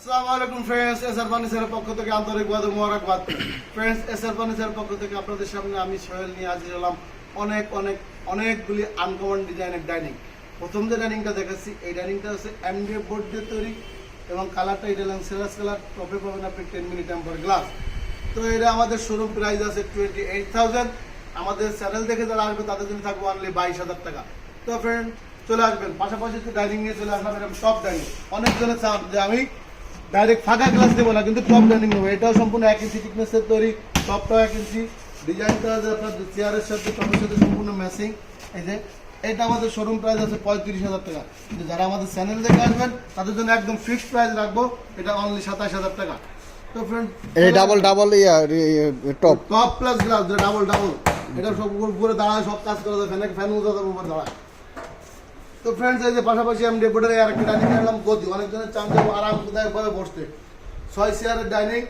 আসসালামু আলাইকুম friends SR ফার্নিচারের পক্ষ থেকে আন্তরিকভাবে মোবারকবাদ। ফ্রেন্ডস এসআর ফার্নিচারের পক্ষ থেকে আপনাদের সামনে আমি সোহেল নিয়ে হাজির হলাম অনেক অনেক, অনেকগুলি আনকমন ডিজাইনের ডাইনিং প্রথম যে ডাইনিংটা দেখাচ্ছি, এই ডাইনিংটা হচ্ছে এমডিএফ বোর্ড দিয়ে তৈরি এবং কালারটা এটা হলাম সিরাস কালার টপে পাবেন আপনি টেন টেম্পার গ্লাস তো এটা আমাদের শোরুম প্রাইস আছে টোয়েন্টি এইট থাউজেন্ড আমাদের চ্যানেল দেখে যারা আসবে, তাদের জন্য থাকবে অনলি বাইশ হাজার টাকা। তো ফ্রেন্ড চলে আসবেন। পাশাপাশি ডাইনিং নিয়ে চলে আসলাম এরকম টপ ডাইনিং অনেকজনের চান যে আমি ডাইরেক্ট ফাঁকা গ্লাস দেবো না কিন্তু টপ ডাইনিং নেব। এটাও সম্পূর্ণ এক ইঞ্চি থিকনেসের তৈরি টপটাও এক ইঞ্চি ডিজাইনটা আছে আপনার চেয়ারের সাথে টপের সাথে সম্পূর্ণ ম্যাচিং এই যে এটা আমাদের শোরুম প্রাইস আছে পঁয়ত্রিশ হাজার টাকা। কিন্তু যারা আমাদের চ্যানেল দেখে আসবেন তাদের জন্য একদম ফিক্সড প্রাইস রাখব এটা অনলি সাতাশ হাজার টাকা। তো ফ্রেন্ড এই double double yeah top top plus glass double double এটা সব উপরে দাঁড়ায় সব কাজ করা যায় ফ্যান ফ্যান উপরে দাঁড়ায়। তো ফ্রেন্ডস এই যে পাশাপাশি আমি ডেপুটের আর একটা ডাইনিং নিলাম গদি। অনেকজনের চান যাব আরামদায়কভাবে বসতে ছয় চেয়ারের ডাইনিং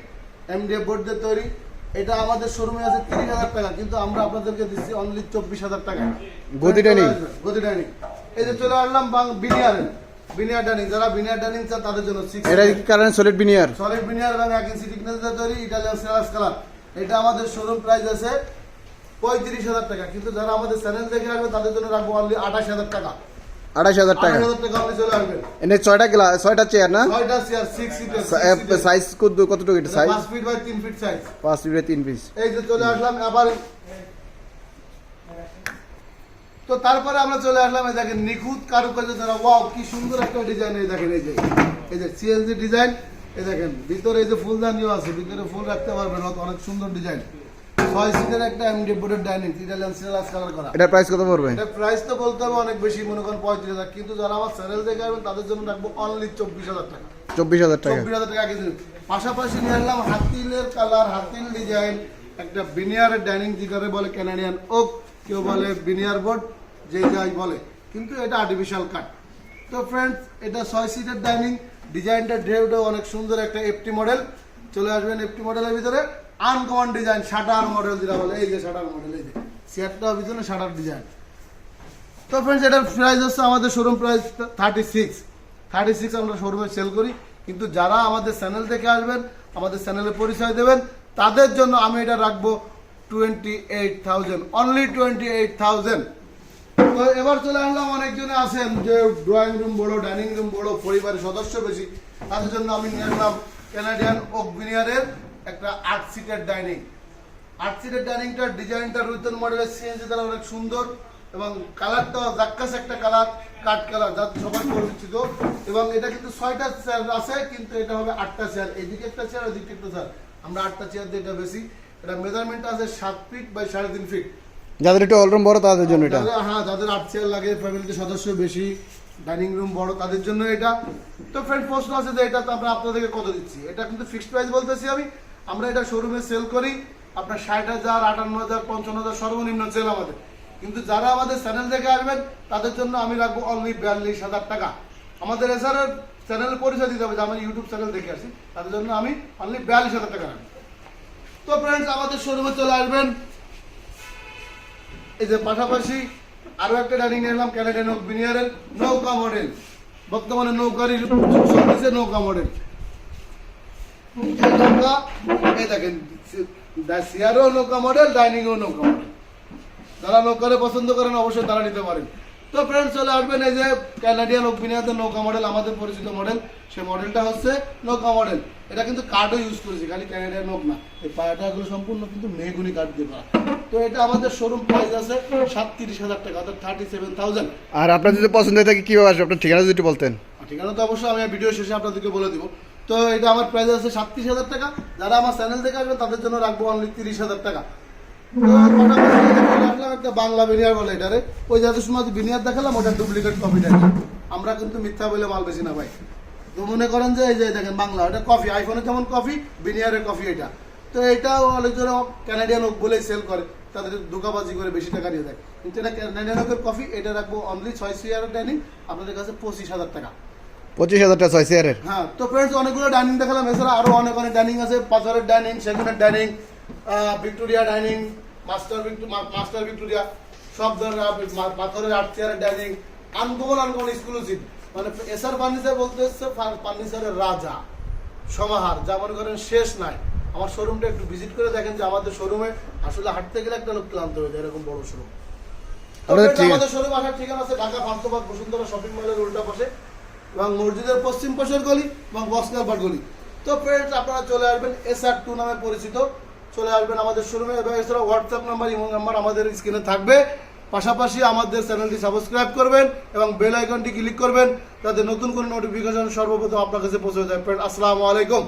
এম দিয়ে তৈরি। এটা আমাদের শোরুমে আছে তিরিশ হাজার টাকা কিন্তু আমরা আপনাদেরকে দিচ্ছি অনলি চব্বিশ হাজার টাকা। গদি ডাইনিং? গদি ডাইনিং এই যে চলে আসলাম বাং- বিনিয়ারের বিনিয়ার ডাইনিং যারা বিনিয়ার ডাইনিং চান তাদের জন্য এটা কি current solid veneer? Solid veneer এবং এক ইঞ্চি থিকনেস তৈরি ইটালিয়ান সেলাস কালার এটা আমাদের শোরুম প্রাইস আছে পঁয়ত্রিশ হাজার টাকা। কিন্তু যারা আমাদের চ্যানেল দেখে রাখবে তাদের জন্য রাখব অনলি আঠাশ হাজার টাকা। হাজার টাকা। এনে ছয়টা গ্লাস ছয়টা চেয়ার না? সাইজ কতটুকু এটা সাইজ পাঁচ ফিট বাই তিন ফিট সাইজ পাঁচ ফিটে তিন পিস এই যে চলে আসলাম আবার তো তারপরে আমরা চলে আসলাম এই দেখেন নিখুঁত কারুকার্য দ্বারা। ওয়াও কি সুন্দর একটা ডিজাইন এই দেখেন এই যে। এই যে সিএনজি ডিজাইন এই দেখেন ভিতরে এই যে ফুলদানিও আছে ভিতরে ফুল রাখতে পারবেন অনেক সুন্দর ডিজাইন ছয় সিটের একটা এমডি বোর্ডের ডাইনিং ইটালিয়ান কালার করা। এটার প্রাইস কত পড়বে? এটা প্রাইস তো বলতে হবে অনেক বেশি মনে করেন পঁয়ত্রিশ হাজার। কিন্তু যারা আমার চ্যানেল দেখে আসবেন তাদের জন্য রাখব অনলি চব্বিশ হাজার টাকা। চব্বিশ হাজার টাকা। চব্বিশ হাজার টাকা কেজি পাশাপাশি নিয়ে আসলাম হাতিলের কালার হাতিল ডিজাইন একটা বিনিয়ারের ডাইনিং যেটারে বলে ক্যানাডিয়ান ওক কেউ বলে বিনিয়ার বোর্ড যে যাই বলে। কিন্তু এটা আর্টিফিশিয়াল কাট তো ফ্রেন্ডস এটা ছয় সিটের ডাইনিং ডিজাইনটা ড্রেউটাও অনেক সুন্দর একটা এফটি মডেল চলে আসবেন এফটি মডেলের ভিতরে। আনকমন ডিজাইন শাটার মডেল যেটা বলে, এই যে শাটার মডেল, এই যে। চেয়ারটাও ভিতরে শাটার ডিজাইন। তো ফ্রেন্ডস এটার প্রাইস হচ্ছে আমাদের showroom price thirty six thirty six আমরা শোরুমে সেল করি। কিন্তু যারা আমাদের চ্যানেল থেকে আসবেন, আমাদের চ্যানেলে পরিচয় দেবেন, তাদের জন্য আমি এটা রাখব twenty eight thousand only twenty eight thousand তো এবার চলে আসলাম, অনেকজনে আছেন যে ড্রয়িং রুম বড় ডাইনিং রুম বড় পরিবারের সদস্য বেশি। তাদের জন্য আমি নিয়ে আসলাম ক্যানাডিয়ান ওক বিনিয়ারের একটা আট সিটের ডাইনিং। আট সিটের ডাইনিংটার ডিজাইনটা রুইতন মডেলের সিএনজি দ্বারা অনেক সুন্দর এবং কালারটা জাক্কাস একটা কালার কাঠ কালার যা সবাই পরিচিত। এবং এটা কিন্তু ছয়টা চেয়ার আছে কিন্তু এটা হবে আটটা চেয়ার এদিকে একটা চেয়ার ওদিকে একটা চেয়ার আমরা আটটা চেয়ার দিয়ে এটা বেশি। এটা মেজারমেন্ট আছে সাত ফিট বাই সাড়ে তিন ফিট যাদের একটু অলরুম বড় তাদের জন্য এটা। হ্যাঁ যাদের আট চেয়ার লাগে ফ্যামিলিতে সদস্য বেশি ডাইনিং রুম বড় তাদের জন্য এটা। তো ফ্রেন্ড প্রশ্ন আছে যে এটা তো আমরা আপনাদেরকে কত দিচ্ছি? এটা কিন্তু ফিক্সড প্রাইস বলতেছি আমি। আমরা এটা শোরুমে সেল করি। আপনার ষাট হাজার, আটান্ন হাজার, পঞ্চান্ন হাজার সর্বনিম্ন সেল আমাদের। কিন্তু যারা আমাদের চ্যানেল দেখে আসবেন, তাদের জন্য আমি রাখব অনলি বিয়াল্লিশ হাজার টাকা। আমাদের এছাড়া চ্যানেল পরিচয় দিতে হবে যে আমার ইউটিউব চ্যানেল দেখে আসি। তাদের জন্য আমি অনলি বিয়াল্লিশ হাজার টাকা রাখব। তো ফ্রেন্ডস আমাদের শোরুমে চলে আসবেন। এই যে পাশাপাশি আরও একটা ডাইনিং নিলাম ক্যানাডিয়ান ওক বিনিয়ারের নৌকা মডেল বর্তমানে নৌকারই নৌকা মডেল এই নৌকা এই দেখেন সিয়ারও নৌকা মডেল ডাইনিংও নৌকা মডেল যারা নৌকারে পছন্দ করেন অবশ্যই তারা নিতে পারেন। তো ফ্রেন্ডস চলে আসবেন এই যে ক্যানাডিয়ান নৌকা মডেল আমাদের পরিচিত মডেল সেই মডেলটা হচ্ছে নৌকা মডেল এটা কিন্তু কার্ডও ইউজ করেছি খালি ক্যানাডিয়ান হোক না। এই পায়াটাগুলো সম্পূর্ণ কিন্তু মেহগুনি কার্ড দিয়ে করা। তো এটা আমাদের শোরুম প্রাইস আছে সাতত্রিশ হাজার টাকা অর্থাৎ থার্টি সেভেন থাউজেন্ড আর আপনার যদি পছন্দ হয়ে থাকে কীভাবে আসবে? আপনার ঠিকানা যদি বলতেন। ঠিকানা তো অবশ্যই আমি ভিডিও শেষে আপনাদেরকে বলে দিব। তো এটা আমার প্রাইস আছে সাতত্রিশ হাজার টাকা। যারা আমার চ্যানেল দেখে আসবে তাদের জন্য রাখব অনলি তিরিশ হাজার টাকা। বাংলা বিনিয়ার বলে এটারে। ওই যাদের সময় বিনিয়ার দেখালাম, ওটা ডুপ্লিকেট কপি আমরা কিন্তু মিথ্যা বলে মাল বেশি না ভাই। তো মনে করেন যে, এই যে দেখেন বাংলা, ওটা কফি আইফোনের যেমন কফি বিনিয়ারের কফি এটা। তো এটাও অনেকজন ক্যানাডিয়ান ওক বলেই সেল করে, তাদের ধোকাবাজি করে বেশি টাকা দিয়ে দেয়। কিন্তু এটা ক্যানাডিয়ান ওকের কফি এটা রাখব অনলি ছয় সিয়ারের ডাইনিং আপনাদের কাছে পঁচিশ হাজার টাকা। পঁচিশ হাজার টাকা ছয় চেয়ারের হ্যাঁ তো ফ্রেন্ডস অনেকগুলো ডাইনিং দেখালাম। এছাড়া আরও অনেক অনেক ডাইনিং আছে। পাথরের dining সেগুনের dining Victoria dining master master Victoria সব ধরনের পাথরের আট চেয়ারের ডাইনিং আনকমন আনকমন এক্সক্লুসিভ মানে এসআর ফার্নিচার বলতে হচ্ছে ফার্নিচারের রাজা সমাহার যা মনে করেন শেষ নাই। আমার শোরুমটা একটু ভিজিট করে দেখেন যে আমাদের শোরুমে আসলে হাঁটতে গেলে একটা লোক ক্লান্ত হয়ে যায় এরকম বড় শোরুম আমাদের শোরুম আসার ঠিকানা আছে ঢাকা পান্থবাগ বসুন্ধরা শপিং মলের উল্টা পাশে। এবং মসজিদের পশ্চিম পাশের গলি এবং বসকালপাট গলি। তো ফ্রেন্ডস আপনারা চলে আসবেন এস আর টু নামে পরিচিত। চলে আসবেন আমাদের শোরুমে এবং এছাড়া হোয়াটসঅ্যাপ নাম্বার ইমো নাম্বার আমাদের স্ক্রিনে থাকবে। পাশাপাশি আমাদের চ্যানেলটি সাবস্ক্রাইব করবেন এবং বেল আইকনটি ক্লিক করবেন। যাতে নতুন কোনো নোটিফিকেশন সর্বপ্রথম আপনার কাছে পৌঁছে যায়। ফ্রেন্ড আসসালামু আলাইকুম।